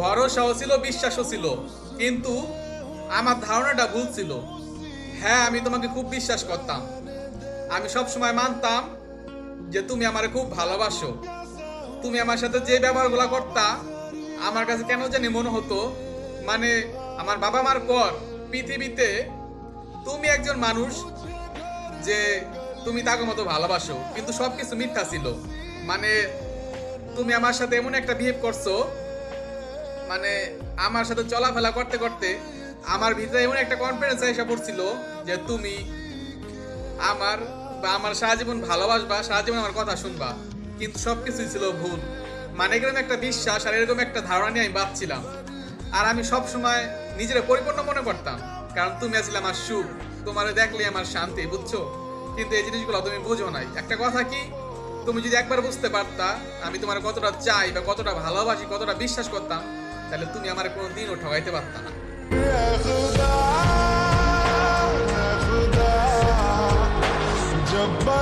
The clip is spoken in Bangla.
ভরসাও ছিল, বিশ্বাসও ছিল। কিন্তু আমার ধারণাটা ভুল ছিল। হ্যাঁ আমি তোমাকে খুব বিশ্বাস করতাম। আমি সব সময় মানতাম যে তুমি আমারে খুব ভালোবাসো। তুমি আমার সাথে যে ব্যবহারগুলো করতা, আমার কাছে কেন জানি মনে হতো মানে আমার বাবা মার পর পৃথিবীতে তুমি একজন মানুষ যে তুমি তাকে মতো ভালোবাসো, কিন্তু সব কিছু মিথ্যা ছিল। মানে তুমি আমার সাথে এমন একটা বিহেভ করছ মানে আমার সাথে চলাফেরা করতে করতে আমার ভিতরে এমন একটা কনফিডেন্স এসে পড়ছিল যে তুমি আমার বা আমার সারা জীবন ভালোবাসবা, সারা জীবন আমার কথা শুনবা। কিন্তু সবকিছুই ছিল ভুল। মানে এরকম একটা বিশ্বাস আর এরকম একটা ধারণা নিয়ে আমি বাঁচছিলাম। আর আমি সব সময় নিজের পরিপূর্ণ মনে করতাম। কারণ তুমি আসলে আমার সুখ, তোমারে দেখলে আমার শান্তি, বুঝছ? কিন্তু এই জিনিসগুলো তুমি বুঝো নাই। একটা কথা কি? তুমি যদি একবার বুঝতে পারতা, আমি তোমার কতটা চাই বা কতটা ভালোবাসি, কতটা বিশ্বাস করতাম তাহলে তুমি আমার কোনো দিনও ঠকাইতে পারত না। জব্বা